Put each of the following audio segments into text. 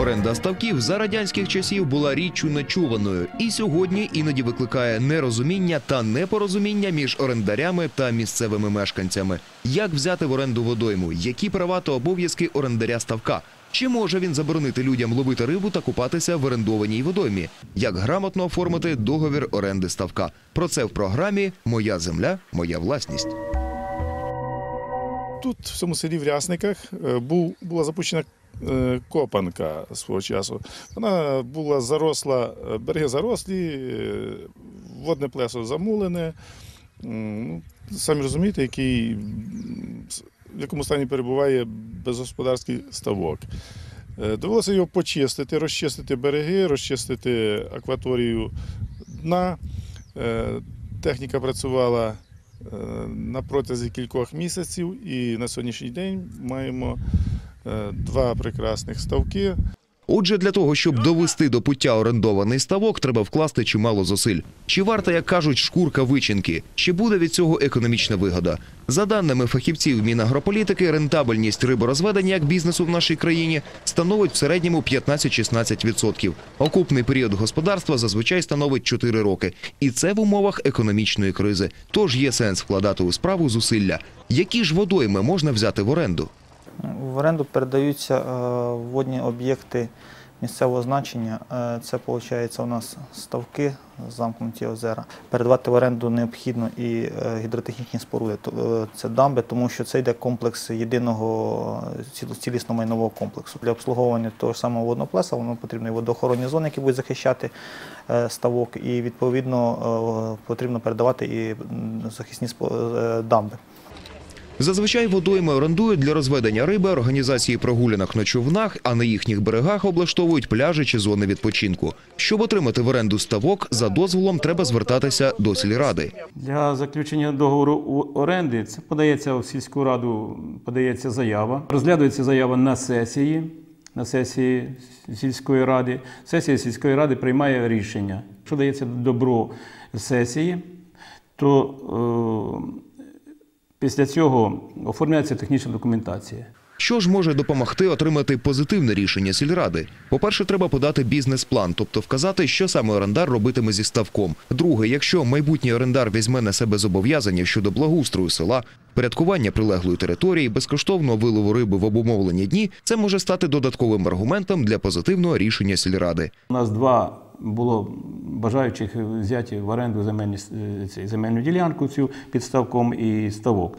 Оренда ставків за радянських часів була річчю нечуваною і сьогодні іноді викликає нерозуміння та непорозуміння між орендарями та місцевими мешканцями. Як взяти в оренду водойму? Які права та обов'язки орендаря ставка? Чи може він заборонити людям ловити рибу та купатися в орендованій водоймі? Як грамотно оформити договір оренди ставка? Про це в програмі Моя земля, моя власність. Тут, в цьому селі в Рясниках, е, була запущена копанка свого часу. Вона була заросла, е, береги зарослі, е, водне плесо замулене. Ну, самі розумієте, який, в якому стані перебуває безгосподарський ставок. Е, Довелося його почистити, розчистити береги, розчистити акваторію дна. Е, Техніка працювала е, на протязі кількох місяців, і на сьогоднішній день маємо е, два прекрасних ставки. Отже, для того, щоб довести до пуття орендований ставок, треба вкласти чимало зусиль. Чи варта, як кажуть, шкурка вичинки? Чи буде від цього економічна вигода? За даними фахівців Мінагрополітики, рентабельність риборозведення як бізнесу в нашій країні становить в середньому 15-16%. Окупний період господарства зазвичай становить 4 роки. І це в умовах економічної кризи. Тож є сенс вкладати у справу зусилля. Які ж водойми можна взяти в оренду? В оренду передаються е, водні об'єкти місцевого значення. Е, Це виходить у нас ставки, замкнуті озера. Передавати в оренду необхідно і е, гідротехнічні споруди. Це дамби, тому що це йде комплекс єдиного цілісного майнового комплексу. Для обслуговування того самого водного плеса воно потрібно і водоохоронні зони, які будуть захищати ставок, і відповідно потрібно передавати і захисні дамби. Зазвичай водойми орендують для розведення риби організації прогулянок на човнах, а на їхніх берегах облаштовують пляжі чи зони відпочинку. Щоб отримати в оренду ставок, за дозволом треба звертатися до сільради. Для заключення договору оренди це подається в сільську раду, подається заява. Розглядується заява на сесії, на сесії сільської ради. Сесія сільської ради приймає рішення. Якщо дається добро сесії, то е, після цього оформляється технічна документація. Що ж може допомогти отримати позитивне рішення сільради? По-перше, треба подати бізнес-план, тобто вказати, що саме орендар робитиме зі ставком. Друге, якщо майбутній орендар візьме на себе зобов'язання щодо благоустрою села, порядкування прилеглої території, безкоштовного вилову риби в обумовлені дні, це може стати додатковим аргументом для позитивного рішення сільради. У нас два було бажаючих взяти в оренду земельні, е, цей, земельну ділянку цю під ставком і ставок.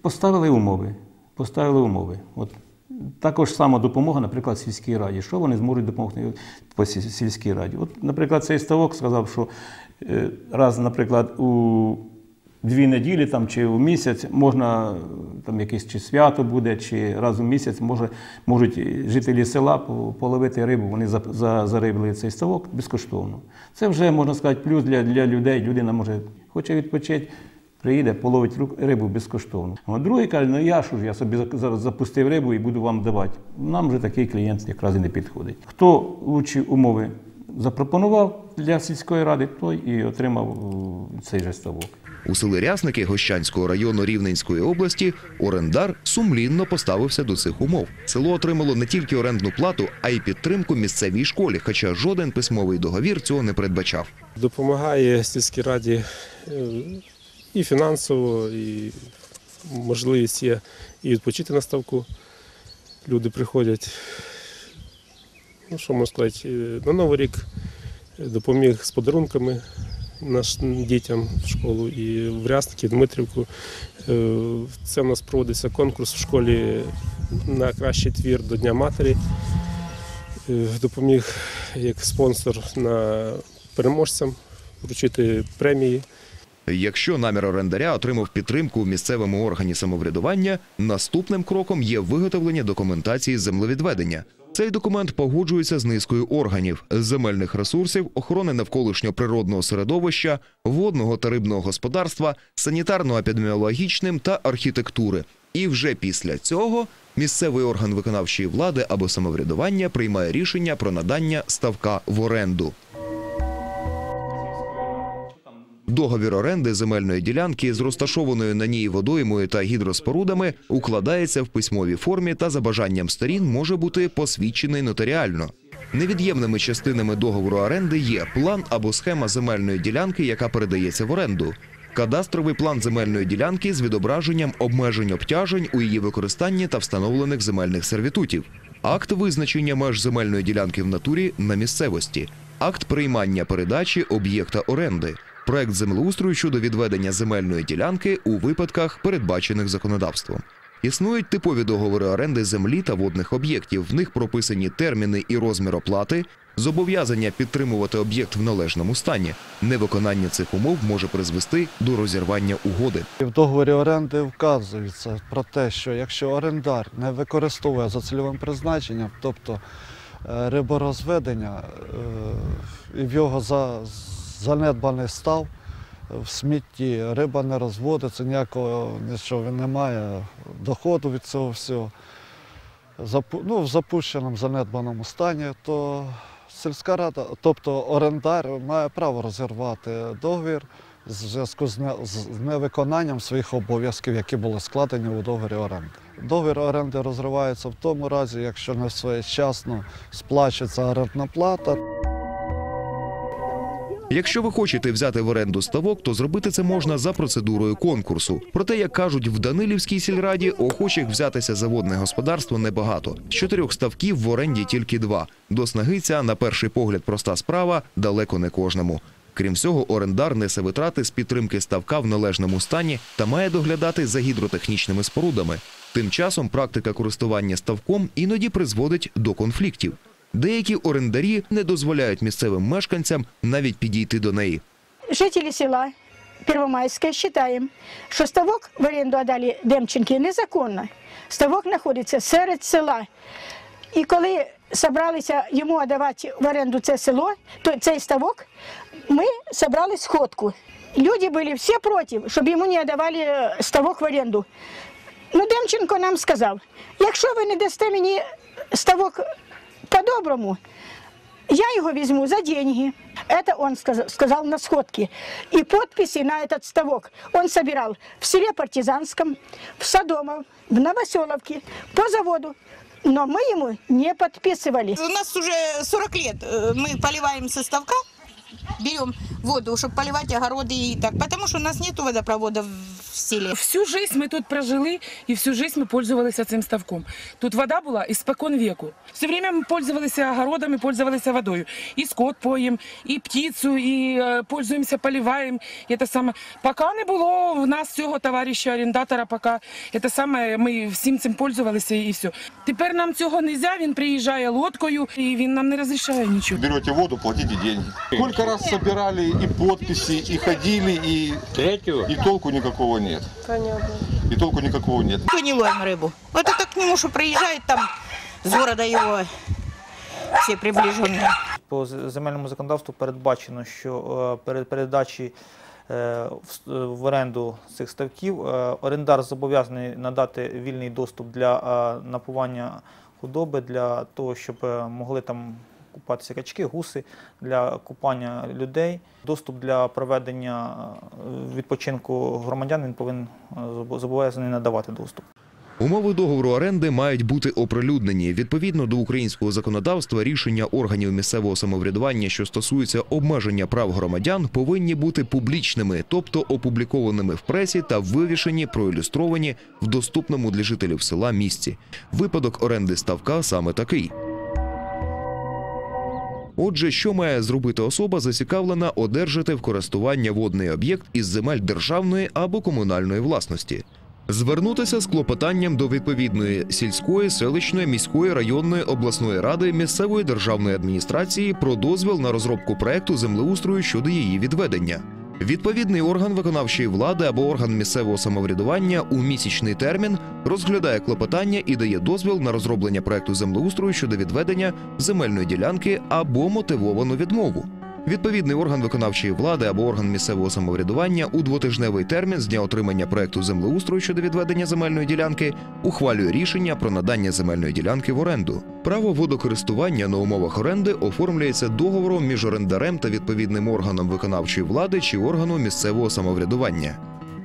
Поставили умови. Поставили умови. От. Також сама допомога, наприклад, сільській раді. Що вони зможуть допомогти по сільській раді? От, наприклад, цей ставок сказав, що е, раз, наприклад, у дві неділі там, чи у місяць можна там якесь чи свято буде, чи раз у місяць може, можуть жителі села половити рибу. Вони за, за, зарибли цей ставок безкоштовно. Це вже можна сказати плюс для, для людей. Людина може хоче відпочити. Приїде, половить рибу безкоштовно. А другий каже, ну я що ж, я собі зараз запустив рибу і буду вам давати. Нам вже такий клієнт якраз і не підходить. Хто лучші умови запропонував для сільської ради, той і отримав е, цей же ставок. У селі Рясники Гощанського району Рівненської області орендар сумлінно поставився до цих умов. Село отримало не тільки орендну плату, а й підтримку місцевій школі, хоча жоден письмовий договір цього не передбачав. допомагає сільській раді е, і фінансово, і можливість є і відпочити на ставку. Люди приходять. Ну, що можна сказати, е, на Новий рік допоміг з подарунками нашим дітям в школу і в Рясники, Дмитрівку. Е, Це в нас проводиться конкурс в школі на кращий твір до Дня матері. Е, Допоміг як спонсор на переможцям вручити премії. Якщо намір орендаря отримав підтримку в місцевому органі самоврядування, наступним кроком є виготовлення документації землевідведення. Цей документ погоджується з низкою органів земельних ресурсів, охорони навколишнього природного середовища, водного та рибного господарства, санітарно-епідеміологічним та архітектури. І вже після цього місцевий орган виконавчої влади або самоврядування приймає рішення про надання ставка в оренду. Договір оренди земельної ділянки з розташованою на ній водоймою та гідроспорудами укладається в письмовій формі та за бажанням сторін може бути посвідчений нотаріально. Невід'ємними частинами договору оренди є план або схема земельної ділянки, яка передається в оренду, кадастровий план земельної ділянки з відображенням обмежень обтяжень у її використанні та встановлених земельних сервітутів, акт визначення меж земельної ділянки в натурі на місцевості, акт приймання передачі об'єкта оренди, проект землеустрою щодо відведення земельної ділянки у випадках, передбачених законодавством. Існують типові договори оренди землі та водних об'єктів. В них прописані терміни і розмір оплати, зобов'язання підтримувати об'єкт в належному стані. Невиконання цих умов може призвести до розірвання угоди. В договорі оренди вказується про те, що якщо орендар не використовує за цільовим призначенням, тобто е, риборозведення, е, і в його за- занедбаний став, в смітті риба не розводиться, ніякого нічого він не має доходу від цього всього. Ну, в запущеному занедбаному стані, то сільська рада, тобто орендар має право розірвати договір в зв'язку з невиконанням своїх обов'язків, які були складені у договорі оренди. Договір оренди розривається в тому разі, якщо не своєчасно сплачується орендна плата. Якщо ви хочете взяти в оренду ставок, то зробити це можна за процедурою конкурсу. Проте, як кажуть в Данилівській сільраді, охочих взятися за водне господарство небагато. З чотирьох ставків в оренді тільки два. До снаги ця, на перший погляд, проста справа далеко не кожному. Крім всього, орендар несе витрати з підтримки ставка в належному стані та має доглядати за гідротехнічними спорудами. Тим часом практика користування ставком іноді призводить до конфліктів. Деякі орендарі не дозволяють місцевим мешканцям навіть підійти до неї. Жители села Первомайское считаем, что ставок в аренду отдали Демченки незаконно. Ставок знаходиться серед села. І коли собралися йому віддавати в оренду це село, то цей ставок, ми зібрали сходку. Люди були всі проти, щоб йому не віддавали е, ставок в оренду. Ну, Демченко нам сказав, якщо ви не дасте мені ставок по-доброму, я его возьму за деньги. Это он сказал, сказал на сходке. И подписи на этот ставок он собирал в селе Партизанском, в Содомов, в Новоселовке, по заводу. Но мы ему не подписывали. У нас уже 40 лет э, мы поливаем со ставка, берем воду, чтобы поливать огороды и так, потому что у нас нет водопровода в селе. Всю жизнь ми тут прожили і всю жизнь ми пользувалися цим ставком. Тут вода була іспокон веку. Все время ми пользувалися огородами, пользувалися водою. І скот поїм, і птицю, і е, пользуємося, поливаємо. І те саме. Поки не було в нас цього товариша орендатора, поки це саме ми всім цим пользувалися і все. Тепер нам цього не можна, він приїжджає лодкою і він нам не розрішає нічого. Берете воду, платите деньги. Сколько раз собирали и подписи, и ходили, и, и толку никакого нет. И толку никакого нет. Никто не ловим рыбу. Вот это к нему, что приезжает там с города его все приближенные. По з- земельному законодавству передбачено, що е, перед передачі е, в с- е, в оренду цих ставків е, орендар зобов'язаний надати вільний доступ для е, напування худоби, для того, щоб е, могли там купатися качки, гуси, для купання людей. Доступ для проведення е, відпочинку громадян він повинен е, зобов'язаний надавати доступ. Умови договору оренди мають бути оприлюднені. Відповідно до українського законодавства, рішення органів місцевого самоврядування, що стосуються обмеження прав громадян, повинні бути публічними, тобто опублікованими в пресі та вивішені, проілюстровані в доступному для жителів села місці. Випадок оренди ставка саме такий. Отже, що має зробити особа, зацікавлена одержати в користування водний об'єкт із земель державної або комунальної власності? Звернутися з клопотанням до відповідної сільської, селищної, міської, районної, обласної ради, місцевої державної адміністрації про дозвіл на розробку проекту землеустрою щодо її відведення. Відповідний орган виконавчої влади або орган місцевого самоврядування у місячний термін розглядає клопотання і дає дозвіл на розроблення проекту землеустрою щодо відведення земельної ділянки або мотивовану відмову. Відповідний орган виконавчої влади або орган місцевого самоврядування у двотижневий термін з дня отримання проекту землеустрою щодо відведення земельної ділянки ухвалює рішення про надання земельної ділянки в оренду. Право водокористування на умовах оренди оформлюється договором між орендарем та відповідним органом виконавчої влади чи органом місцевого самоврядування.